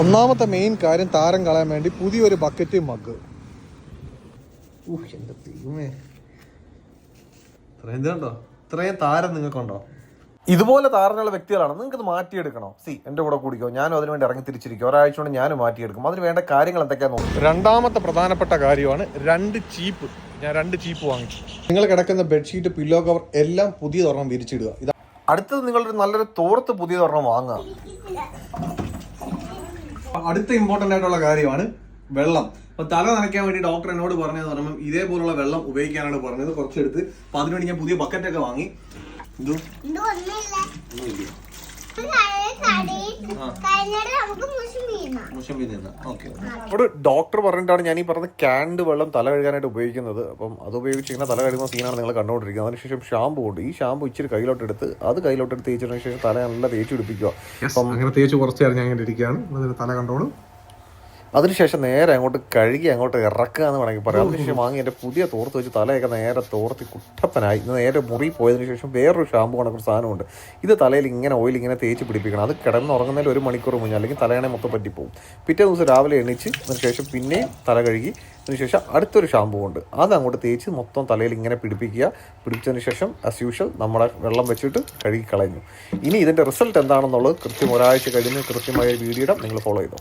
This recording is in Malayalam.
ഒന്നാമത്തെ മെയിൻ കാര്യം താരം കളയാൻ വേണ്ടി പുതിയൊരു ബക്കറ്റ് മഗ് ദൈവമേ. ഇത്രയും ഇതുണ്ടോ ഇത്രയും താരം നിങ്ങൾക്കുണ്ടോ ഇതുപോലെ താരനുള്ള വ്യക്തികളാണ്. നിങ്ങൾക്ക് മാറ്റിയെടുക്കണോ? സി എന്റെ കൂടെ കൂടിക്കോ. ഞാനും അതിന് വേണ്ടി ഇറങ്ങി തിരിച്ചിരിക്കും? ഒരാഴ്ച കൊണ്ട് ഞാനും മാറ്റിയെടുക്കും. അതിന് വേണ്ട കാര്യങ്ങൾ എന്തൊക്കെയാന്ന് നോക്കും. രണ്ടാമത്തെ പ്രധാനപ്പെട്ട കാര്യമാണ് രണ്ട് ചീപ്പ്. ഞാൻ രണ്ട് ചീപ്പ് വാങ്ങിച്ചു. നിങ്ങൾ കിടക്കുന്ന ബെഡ്ഷീറ്റ് പില്ലോ കവർ എല്ലാം പുതിയതൊരെണ്ണം വിരിച്ചിടുക. അടുത്തത് നിങ്ങളൊരു നല്ലൊരു തോർത്ത് പുതിയതൊരെണ്ണം വാങ്ങുക. അടുത്ത ഇമ്പോർട്ടന്റ് ആയിട്ടുള്ള കാര്യമാണ് വെള്ളം. അപ്പൊ തല നനയ്ക്കാൻ വേണ്ടി ഡോക്ടർ എന്നോട് പറഞ്ഞത് പറയുമ്പോൾ ഇതേപോലുള്ള വെള്ളം ഉപയോഗിക്കാനാണ് പറഞ്ഞത്. കുറച്ചെടുത്ത് അപ്പൊ അതിനുവേണ്ടി ഞാൻ പുതിയ ബക്കറ്റ് ഒക്കെ വാങ്ങി. എന്തോ? ഒന്നുമില്ല കഴിഞ്ഞിട്ട് ഓക്കെ. ഒരു ഡോക്ടർ പറഞ്ഞിട്ടാണ് ഞാൻ ഈ പറഞ്ഞ ക്യാൻഡ് വെള്ളം തല കഴുകാനായിട്ട് ഉപയോഗിക്കുന്നത്. അപ്പം അത് ഉപയോഗിച്ച് ഇങ്ങനെ തല കഴുകുന്ന സീനാണ് നിങ്ങൾ കണ്ടുകൊണ്ടിരിക്കുന്നത്. അതിനുശേഷം ഷാമ്പു ഉണ്ട് ഈ ഷാമ്പു ഇച്ചിരി കയ്യിലോട്ട് എടുത്ത് അത് കയ്യിലോട്ട് എടുത്ത് തേച്ചതിന് ശേഷം തല നല്ല തേച്ച് പിടിപ്പിക്കുക. അപ്പം അങ്ങനെ തേച്ച് കുറച്ച് നേരം ഞാൻ ഇങ്ങനെ ഇരിക്കുകയാണ് തല കണ്ടോളൂ. അതിനുശേഷം നേരെ അങ്ങോട്ട് കഴുകി അങ്ങോട്ട് ഇറക്കുക എന്ന് വേണമെങ്കിൽ പറയാം. അതിനുശേഷം വാങ്ങി എന്റെ പുതിയ തോർത്ത് വെച്ച് തലയൊക്കെ നേരെ തോർത്തി കുട്ടപ്പനായി. ഇന്ന് നേരെ മുറി പോയതിനു ശേഷം വേറൊരു ഷാമ്പു കണക്കൊരു സാധനമുണ്ട്. ഇത് തലയിൽ ഇങ്ങനെ ഓയിൽ ഇങ്ങനെ തേച്ച് പിടിപ്പിക്കണം. അത് കിടന്ന് ഉറങ്ങുന്നതിൽ ഒരു മണിക്കൂർ മുന്നേ അല്ലെങ്കിൽ തലയണ മൊത്തം പറ്റിപ്പോവും. പിറ്റേ ദിവസം രാവിലെ എണീച്ച് അതിനുശേഷം പിന്നെയും തല കഴുകി അതിനുശേഷം അടുത്തൊരു ഷാമ്പു ഉണ്ട്. അത് അങ്ങോട്ട് തേച്ച് മൊത്തം തലയിൽ ഇങ്ങനെ പിടിപ്പിക്കുക. പിടിച്ചതിന് ശേഷം ആസ് യൂഷ്വൽ നമ്മുടെ വെള്ളം വെച്ചിട്ട് കഴുകി കളഞ്ഞു ഇനി ഇതിന്റെ റിസൾട്ട് എന്താണെന്നുള്ളത് കൃത്യം ഒരാഴ്ച കഴിഞ്ഞ് കൃത്യമായ വീഡിയോ നിങ്ങൾ ഫോളോ ചെയ്തോ